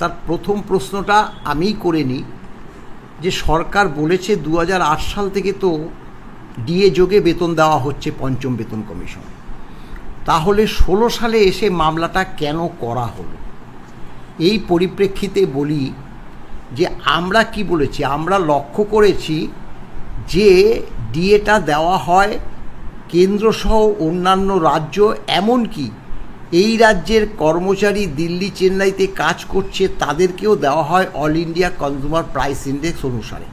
তার প্রথম প্রশ্নটা আমিই করে নিই যে সরকার বলেছে দু হাজার আট সাল থেকে তো ডিএ যোগে বেতন দেওয়া হচ্ছে পঞ্চম বেতন কমিশন। তাহলে ষোলো সালে এসে মামলাটা কেন করা হলো? এই পরিপ্রেক্ষিতে বলি যে আমরা কি বলেছি? আমরা লক্ষ্য করেছি যে ডিএটা দেওয়া হয় কেন্দ্রসহ অন্যান্য রাজ্য, এমনকি এই রাজ্যের কর্মচারী দিল্লি চেন্নাইতে কাজ করছে, তাদেরকেও দেওয়া হয় all India consumer price index অনুসারে।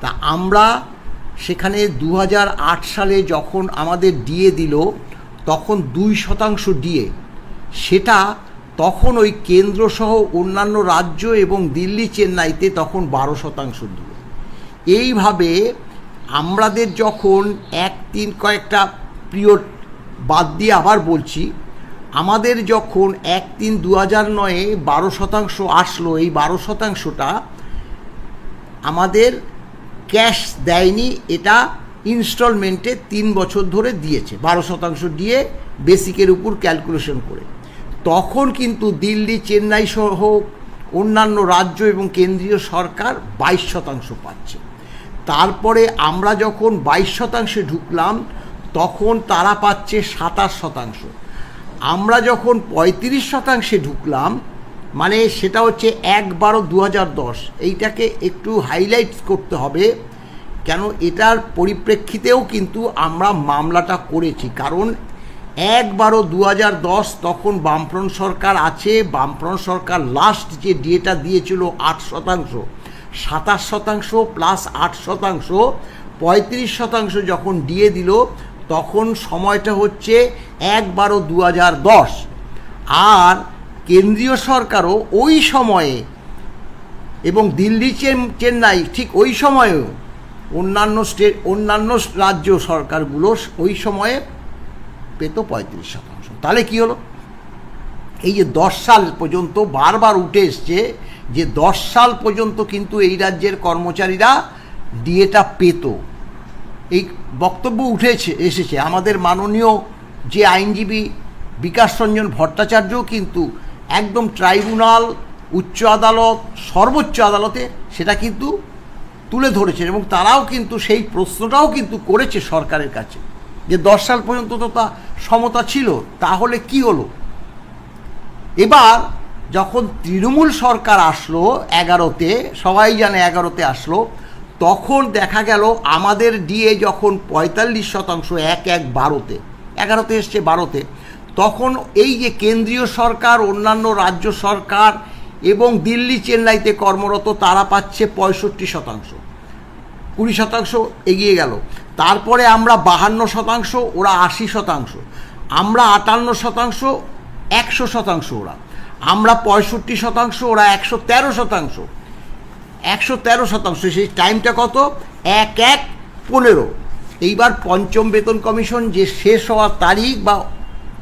তা আমরা সেখানে দু হাজার আট সালে যখন আমাদের ডিএ দিল, তখন দুই শতাংশ ডিএ সেটা তখন ওই কেন্দ্রসহ অন্যান্য রাজ্য এবং দিল্লি চেন্নাইতে তখন বারো শতাংশ দিল। এইভাবে আমাদের যখন এক তিন কয়েকটা পিরিয়ড বাদ দিয়ে আবার বলছি আমাদের যখন এক তিন দু হাজার নয়ে বারো শতাংশ আসলো, এই বারো শতাংশটা আমাদের ক্যাশ দেয়নি, এটা ইনস্টলমেন্টে তিন বছর ধরে দিয়েছে, বারো শতাংশ দিয়ে বেসিকের উপর ক্যালকুলেশন করে। তখন কিন্তু দিল্লি, চেন্নাই সহ অন্যান্য রাজ্য এবং কেন্দ্রীয় সরকার বাইশ শতাংশ পাচ্ছে। তারপরে আমরা যখন বাইশ শতাংশে ঢুকলাম, তখন তারা পাচ্ছে সাতাশ শতাংশ। আমরা যখন পঁয়ত্রিশ শতাংশে ঢুকলাম মানে সেটা হচ্ছে এক বারো দু দশ, এইটাকে একটু হাইলাইট করতে হবে, কেন এটার পরিপ্রেক্ষিতেও কিন্তু আমরা মামলাটা করেছি। কারণ এক বারো দু দশ তখন বামফ্রন্ট সরকার আছে, বামফ্রন্ট সরকার লাস্ট যে ডিএটা দিয়েছিল আট শতাংশ, সাতাশ শতাংশ প্লাস আট শতাংশ, পঁয়ত্রিশ শতাংশ যখন ডিএ দিল তখন সময়টা হচ্ছে এক বারো দু হাজার দশ। আর কেন্দ্রীয় সরকারও ওই সময়ে এবং দিল্লি, চেন- চেন্নাই ঠিক ওই সময়েও অন্যান্য স্টেট, অন্যান্য রাজ্য সরকারগুলো ওই সময়ে পেত পঁয়ত্রিশ শতাংশ। তাহলে কী হলো? এই যে দশ সাল পর্যন্ত বারবার উঠে এসছে যে দশ সাল পর্যন্ত কিন্তু এই রাজ্যের কর্মচারীরা ডিএটা পেত। এই বক্তব্য উঠেছে, এসেছে। আমাদের মাননীয় যে আইনজীবী বিকাশ রঞ্জন ভট্টাচার্যও কিন্তু একদম ট্রাইব্যুনাল, উচ্চ আদালত, সর্বোচ্চ আদালতে সেটা কিন্তু তুলে ধরেছেন এবং তারাও কিন্তু সেই প্রশ্নটাও কিন্তু করেছে সরকারের কাছে যে দশ সাল পর্যন্ত তো তা সমতা ছিল, তাহলে কি হলো? এবার যখন তৃণমূল সরকার আসলো এগারোতে, সবাই জানে এগারোতে আসলো তখন দেখা গেল আমাদের ডিএ যখন পঁয়তাল্লিশ শতাংশ এক এক বারোতে, এগারোতে এসছে বারোতে, তখন এই যে কেন্দ্রীয় সরকার, অন্যান্য রাজ্য সরকার এবং দিল্লি চেন্নাইতে কর্মরত, তারা পাচ্ছে পঁয়ষট্টি শতাংশ। কুড়ি শতাংশ এগিয়ে গেল। তারপরে আমরা বাহান্ন শতাংশ, ওরা আশি শতাংশ। আমরা আটান্ন শতাংশ, একশো শতাংশ ওরা। আমরা পঁয়ষট্টি শতাংশ, ওরা একশো তেরো শতাংশ। একশো তেরো শতাংশ, সেই টাইমটা কত? এক এক পনেরো। এইবার পঞ্চম বেতন কমিশন যে শেষ হওয়ার তারিখ বা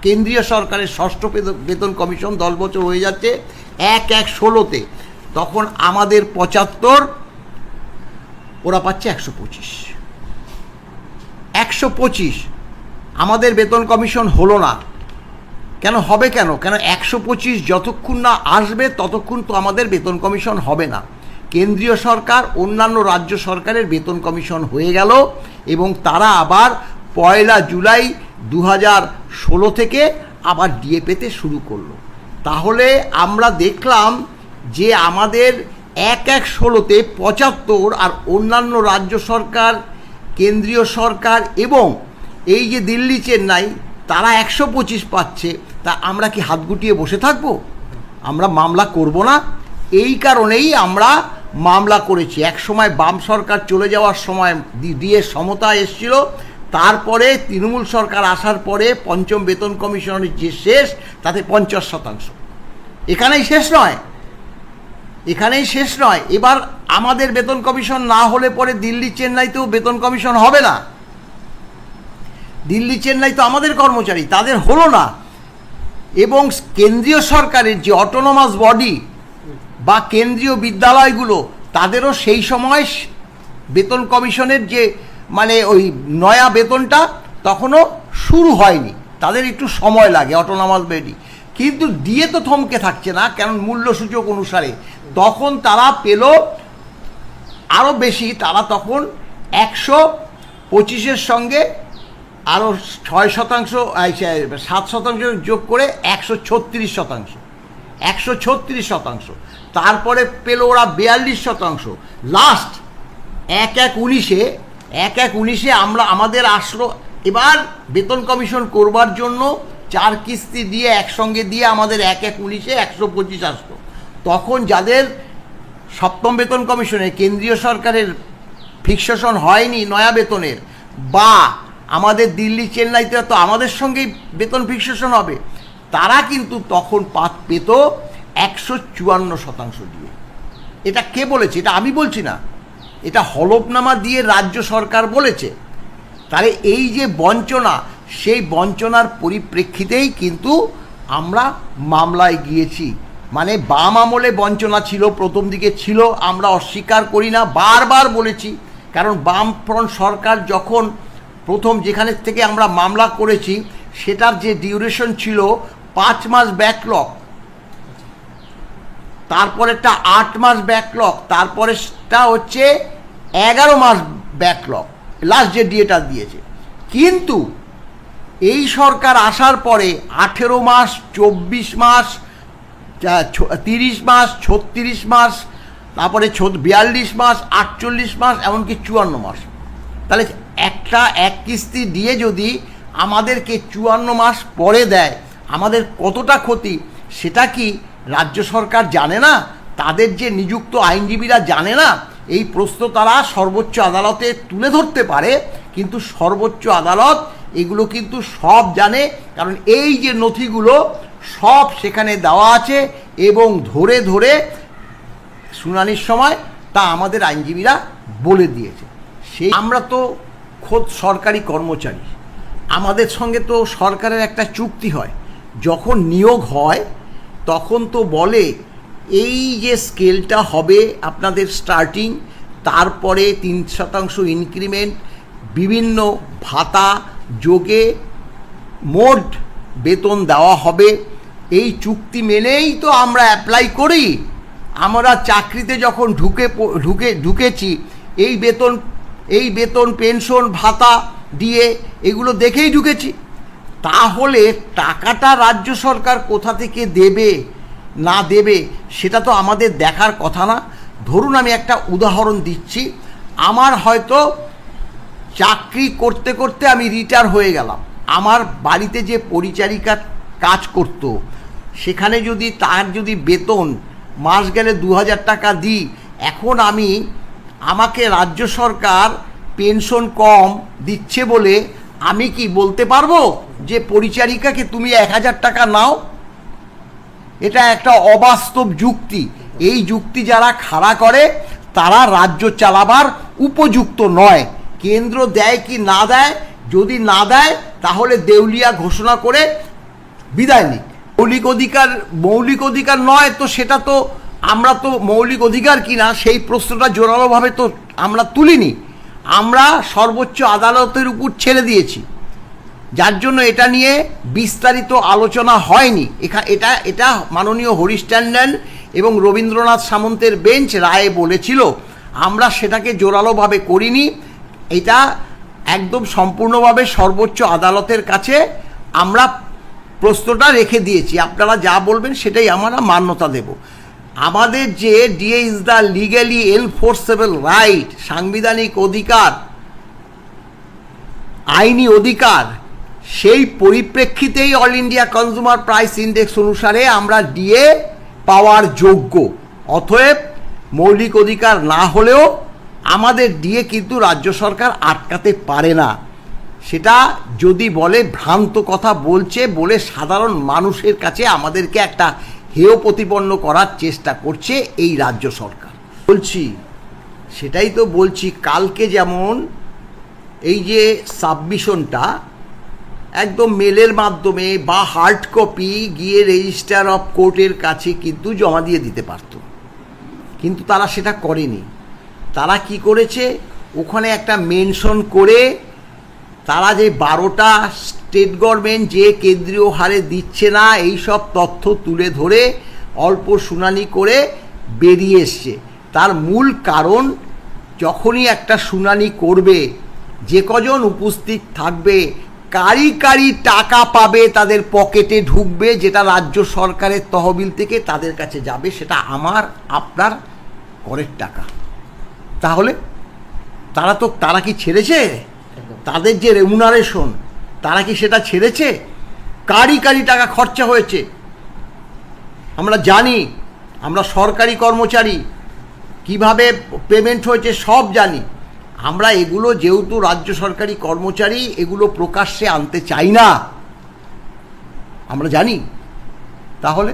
কেন্দ্রীয় সরকারের ষষ্ঠ বেতন- কমিশন দশ বছর হয়ে যাচ্ছে এক এক ষোলোতে। তখন আমাদের পঁচাত্তর, ওরা পাচ্ছে একশো পঁচিশ। একশো পঁচিশ, আমাদের বেতন কমিশন হলো না। কেন, হবে কেন? কেন একশো পঁচিশ যতক্ষণ না আসবে, ততক্ষণ তো আমাদের বেতন কমিশন হবে না। কেন্দ্রীয় সরকার, অন্যান্য রাজ্য সরকারের বেতন কমিশন হয়ে গেল এবং তারা আবার পয়লা জুলাই দু ষোলো থেকে আবার ডিএ পেতে শুরু করল। তাহলে আমরা দেখলাম যে আমাদের এক এক ষোলোতে পঁচাত্তর আর অন্যান্য রাজ্য সরকার, কেন্দ্রীয় সরকার এবং এই যে দিল্লি চেন্নাই, তারা একশো পঁচিশ পাচ্ছে। তা আমরা কি হাত গুটিয়ে বসে থাকব? আমরা মামলা করব না। এই কারণেই আমরা মামলা করেছি। এক সময় বাম সরকার চলে যাওয়ার সময় দিয়ে সমতা এসেছিল। তারপরে তৃণমূল সরকার আসার পরে পঞ্চম বেতন কমিশনের যে শেষ, তাতে পঞ্চাশ শতাংশ। এখানেই শেষ নয়। এখানেই শেষ নয়। এবার আমাদের বেতন কমিশন না হলে পরে দিল্লি চেন্নাইতেও বেতন কমিশন হবে না। দিল্লি চেন্নাই তো আমাদের কর্মচারী, তাদের হলো না। এবং কেন্দ্রীয় সরকারের যে অটোনোমাস বডি বা কেন্দ্রীয় বিদ্যালয়গুলো, তাদেরও সেই সময় বেতন কমিশনের যে মানে ওই নয়া বেতনটা তখনও শুরু হয়নি। তাদের একটু সময় লাগে অটোনোমাস বেডি কিন্তু দিয়ে তো থমকে থাকছে না, কারণ মূল্যসূচক অনুসারে। তখন তারা পেল আরও বেশি, তারা তখন একশো পঁচিশের সঙ্গে আরও ছয় শতাংশ সাত শতাংশ যোগ করে একশো ছত্রিশ শতাংশ। একশো ছত্রিশ শতাংশ, তারপরে পেল ওরা বিয়াল্লিশ শতাংশ। লাস্ট এক এক উনিশে, এক এক উনিশে আমরা, আমাদের আসলো। এবার বেতন কমিশন করবার জন্য চার কিস্তি দিয়ে একসঙ্গে দিয়ে আমাদের এক এক উনিশে একশো পঁচিশ আসলো। তখন যাদের সপ্তম বেতন কমিশনে কেন্দ্রীয় সরকারের ফিক্সেশন হয়নি নয়া বেতনের, বা আমাদের দিল্লি চেন্নাইতে তো আমাদের সঙ্গেই বেতন ফিক্সেশন হবে তারা কিন্তু তখন পাত পেত একশো চুয়ান্ন শতাংশ দিয়ে। এটা কে বলেছে? এটা আমি বলছি না। এটা হলফনামা দিয়ে রাজ্য সরকার বলেছে। তাহলে এই যে বঞ্চনা, সেই বঞ্চনার পরিপ্রেক্ষিতেই কিন্তু আমরা মামলায় গিয়েছি। মানে বাম আমলে বঞ্চনা ছিল, প্রথম দিকে ছিল, আমরা অস্বীকার করি না, বারবার বলেছি। কারণ বামফ্রন্ট সরকার যখন প্রথম যেখানে থেকে আমরা মামলা করেছি, সেটার যে ডিউরেশন ছিল পাঁচ মাস ব্যাকলগ তারপরেরটা আট মাস ব্যাকলগ তারপরেরটা হচ্ছে এগারো মাস ব্যাকলগ লাস্ট যে ডিএটা দিয়েছে। কিন্তু এই সরকার আসার পরে আঠেরো মাস, চব্বিশ মাস তিরিশ মাস, ছত্রিশ মাস, তারপরে বিয়াল্লিশ মাস, আটচল্লিশ মাস, এমনকি চুয়ান্ন মাস। তাহলে একটা এক কিস্তি দিয়ে যদি আমাদেরকে চুয়ান্ন মাস পরে দেয় আমাদের কতটা ক্ষতি, সেটা কি রাজ্য সরকার জানে না? তাদের যে নিযুক্ত আইনজীবীরা জানে না? এই প্রশ্ন তারা সর্বোচ্চ আদালতে তুলে ধরতে পারে, কিন্তু সর্বোচ্চ আদালত এগুলো কিন্তু সব জানে, কারণ এই যে নথিগুলো সব সেখানে দেওয়া আছে এবং ধরে ধরে শুনানির সময় তা আমাদের আইনজীবীরা বলে দিয়েছে। সেই আমরা তো খোদ সরকারি কর্মচারী, আমাদের সঙ্গে তো সরকারের একটা চুক্তি হয়। যখন নিয়োগ হয়, তখন তো বলে, এই যে স্কেলটা হবে আপনাদের স্টার্টিং তারপরে তিন শতাংশ ইনক্রিমেন্ট বিভিন্ন ভাতা যোগে মোট বেতন দেওয়া হবে। এই চুক্তি মেনেই তো আমরা অ্যাপ্লাই করি। আমরা চাকরিতে যখন ঢুকে ঢুকে, ঢুকেছি, এই বেতন এই বেতন পেনশন ভাতা দিয়ে এগুলো দেখেই ঢুকেছি। তাহলে টাকাটা রাজ্য সরকার কোথা থেকে দেবে, না দেবে, সেটা তো আমাদের দেখার কথা না। ধরুন আমি একটা উদাহরণ দিচ্ছি। আমার হয়তো চাকরি করতে করতে আমি রিটায়ার হয়ে গেলাম। আমার বাড়িতে যে পরিচারিকা কাজ করত, সেখানে যদি তার যদি বেতন মাস গেলে দু হাজার টাকা দিই, এখন আমি আমাকে রাজ্য সরকার পেনশন কম দিচ্ছে বলে আমি কি বলতে পারব? যে পরিচারিকাকে তুমি এক হাজার টাকা নাও, এটা একটা অবাস্তব যুক্তি। এই যুক্তি যারা খাড়া করে, তারা রাজ্য চালাবার উপযুক্ত নয়। কেন্দ্র দেয় কি না দেয়, যদি না দেয়, তাহলে দেউলিয়া ঘোষণা করে বিদায় নিক। মৌলিক অধিকার মৌলিক অধিকার নয় তো সেটা তো আমরা তো মৌলিক অধিকার কিনা, সেই প্রশ্নটা জোরালোভাবে তো আমরা তুলিনি। আমরা সর্বোচ্চ আদালতের উপর ছেড়ে দিয়েছি। যার জন্য এটা নিয়ে বিস্তারিত আলোচনা হয়নি। এখা এটা এটা মাননীয় হরিশ ট্যান্ডন এবং রবীন্দ্রনাথ সামন্তের বেঞ্চ রায়ে বলেছিল, আমরা সেটাকে জোরালোভাবে করিনি। এটা একদম সম্পূর্ণভাবে সর্বোচ্চ আদালতের কাছে আমরা প্রশ্নটা রেখে দিয়েছি। আপনারা যা বলবেন সেটাই আমরা মান্যতা দেব। আমাদের যে DA is the legally enforceable right, সাংবিধানিক অধিকার, আইনি অধিকার সেই পরিপ্রেক্ষিতেই all India consumer price index অনুসারে আমরা ডিএ পাওয়ার যোগ্য। অতএব মৌলিক অধিকার না হলেও আমাদের ডিএ কিন্তু রাজ্য সরকার আটকাতে পারে না। সেটা যদি বলে ভ্রান্ত কথা বলছে বলে সাধারণ মানুষের কাছে আমাদেরকে একটা হেয় প্রতিপন্ন করার চেষ্টা করছে এই রাজ্য সরকার। বলছি, সেটাই তো বলছি, কালকে যেমন এই যে সাবমিশনটা একদম মেলের মাধ্যমে বা হার্ড কপি গিয়ে রেজিস্টার অফ কোর্টের কাছে কিন্তু জমা দিয়ে দিতে পারতো। কিন্তু তারা সেটা করেনি। তারা কি করেছে? ওখানে একটা মেনশন করে তারা যে বারোটা স্টেট গভর্নমেন্ট যে কেন্দ্রীয় হারে দিচ্ছে না, এই সব তথ্য তুলে ধরে অল্প শুনানি করে বেরিয়ে এসছে। তার মূল কারণ যখনই একটা শুনানি করবে, যে কজন উপস্থিত থাকবে কারি কারি টাকা পাবে তাদের পকেটে ঢুকবে যেটা রাজ্য সরকারের তহবিল থেকে তাদের কাছে যাবে সেটা আমার আপনার করের টাকা। তাহলে তারা তো তারা কি ছেড়েছে? তাদের যে রেমুনারেশন তারা কি সেটা ছেড়েছে? কারি কারি টাকা খরচা হয়েছে। আমরা জানি আমরা সরকারি কর্মচারী কীভাবে পেমেন্ট হয়েছে সব জানি। আমরা এগুলো যেহেতু রাজ্য সরকারি কর্মচারী এগুলো প্রকাশ্যে আনতে চাই না। আমরা জানি। তাহলে?